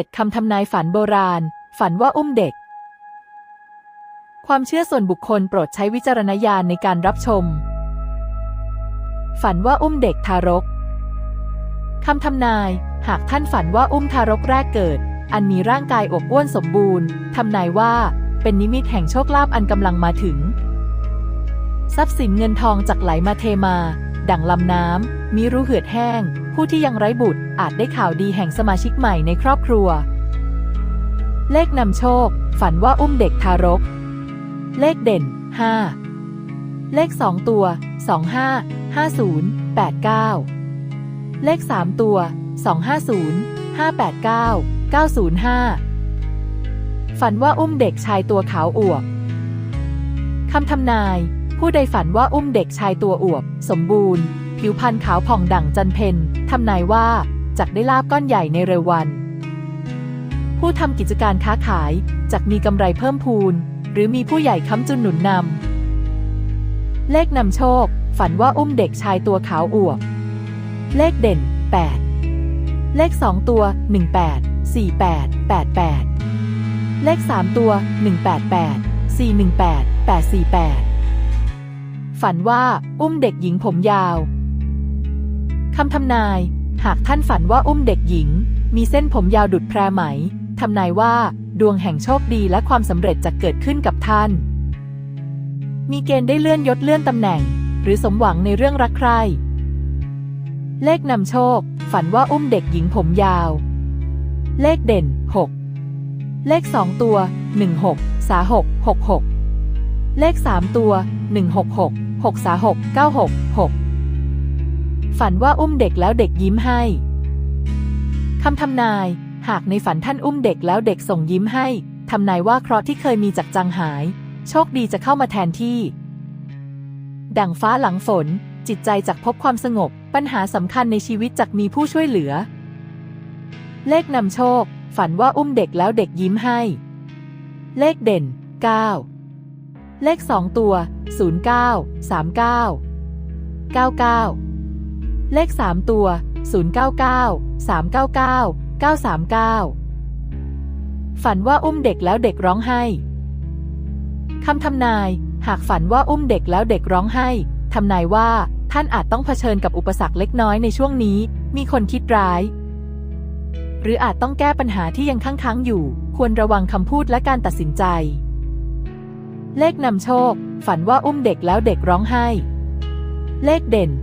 7 คำทำนายฝันโบราณ ฝันว่าอุ้มเด็ก ความเชื่อส่วนบุคคลโปรดใช้วิจารณญาณในการรับชม ฝันว่าอุ้มเด็กทารก คำทำนาย หากท่านฝันว่าอุ้มทารกแรกเกิด อันมีร่างกายอบอ้วนสมบูรณ์ทำนายว่าเป็นนิมิตแห่งโชคลาภอันกำลังมาถึง ทรัพย์สินเงินทองจากไหลมาเทมา ดั่งลำน้ำมีรู้เหือดแห้ง ผู้ที่ยังไร้บุตรอาจได้ข่าวดีแห่งสมาชิกใหม่ในครอบครัว เลขนำโชค ฝันว่าอุ้มเด็กทารก เลขเด่น 5 เลข 2 ตัว 25 50 89 เลข 3 ตัว 250 589 905ฝันว่าอุ้มเด็กชายตัวขาวอวบ คำทำนาย ผู้ใดฝันว่าอุ้มเด็กชายตัวอวบ สมบูรณ์ ผิวพรรณขาวผ่องดั่งจันเพนทำนายว่าจักได้ลาบก้อนใหญ่ในเร็ววัน ผู้ทำกิจการค้าขายจักมีกำไรเพิ่มพูน หรือมีผู้ใหญ่ค้ำจุนหนุนนำเลขนำโชค ฝันว่าอุ้มเด็กชายตัวขาวอวบ เลขเด่น 8 เลข 2 ตัว 18 48 88 เลข 3 ตัว 188 418 848 ฝันว่า อุ้มเด็กหญิงผมยาว คำทำนาย หากท่านฝันว่าอุ้มเด็กหญิง มีเส้นผมยาวดุดแพรไหม ทำนายว่า ดวงแห่งโชคดีและความสำเร็จจะเกิดขึ้นกับท่าน มีเกณฑ์ได้เลื่อนยศเลื่อนตำแหน่ง หรือสมหวังในเรื่องรักใคร่เลขนำโชค ฝันว่าอุ้มเด็กหญิงผมยาว เลขเด่น 6 เลข 2 ตัว 16 สา6 66 เลข 3 ตัว 166 6สา6 96 6 ฝันว่าอุ้มเด็กแล้วเด็กยิ้มให้คำทำนาย หากในฝันท่านอุ้มเด็กแล้วเด็กส่งยิ้มให้ทำนายว่าเคราะห์ที่เคยมีจากจางหาย โชคดีจะเข้ามาแทนที่ ดั่งฟ้าหลังฝน จิตใจจากพบความสงบ ปัญหาสำคัญในชีวิตจากมีผู้ช่วยเหลือ เลขนำโชค ฝันว่าอุ้มเด็กแล้วเด็กยิ้มให้ เลขเด่น 9 เลข 2 ตัว 09 39 99 เลข 3 ตัว 099 399 939 ฝันว่าอุ้มเด็กแล้วเด็กร้องไห้คำทำนาย หากฝันว่าอุ้มเด็กแล้วเด็กร้องไห้ทำนายว่าท่านอาจต้องเผชิญกับอุปสรรคเล็กน้อยในช่วงนี้ มีคนคิดร้าย หรืออาจต้องแก้ปัญหาที่ยังค้างๆอยู่ ควรระวังคำพูดและการตัดสินใจ เลขนำโชค ฝันว่าอุ้มเด็กแล้วเด็กร้องไห้ เลขเด่น 2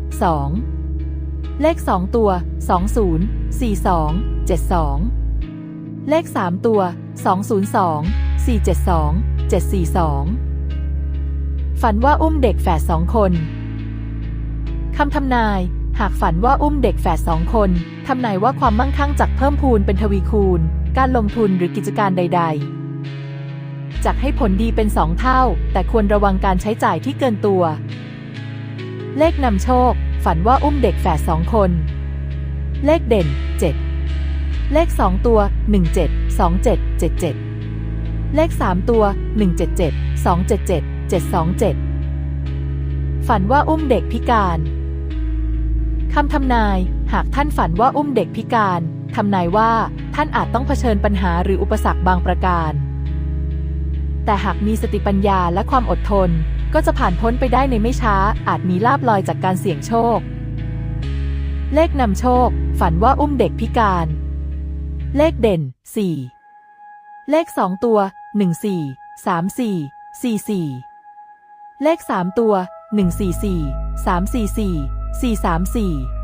เลข 2 ตัว 20 42 72 เลข 3 ตัว 202 472 742 ฝันว่าอุ้มเด็กแฝดสองคนคำทำนาย หากฝันว่าอุ้มเด็กแฝดสองคน ทำนายว่าความมั่งคั่งจากเพิ่มพูนเป็นทวีคูณ การลงทุนหรือกิจการใด ๆจะให้ผลดีเป็นสองเท่า แต่ควรระวังการใช้จ่ายที่เกินตัว เลขนำโชค ฝันว่าอุ้มเด็กแฝดสองคน เลขเด่น 7 เลข 2 ตัว 17 27 77 เลข 3 ตัว 177 277 727 ฝันว่าอุ้มเด็กพิการคำทำนาย หากท่านฝันว่าอุ้มเด็กพิการทำนายว่าท่านอาจต้องเผชิญปัญหาหรืออุปสรรคบางประการ แต่หากมีสติปัญญาและความอดทน ก็จะผ่านพ้นไปได้ในไม่ช้า อาจมีลาบลอยจากการเสี่ยงโชค เลขนำโชค ฝันว่าอุ้มเด็กพิการ เลขเด่น 4 เลข 2 ตัว 14 34 44 เลข 3 ตัว 144 344 434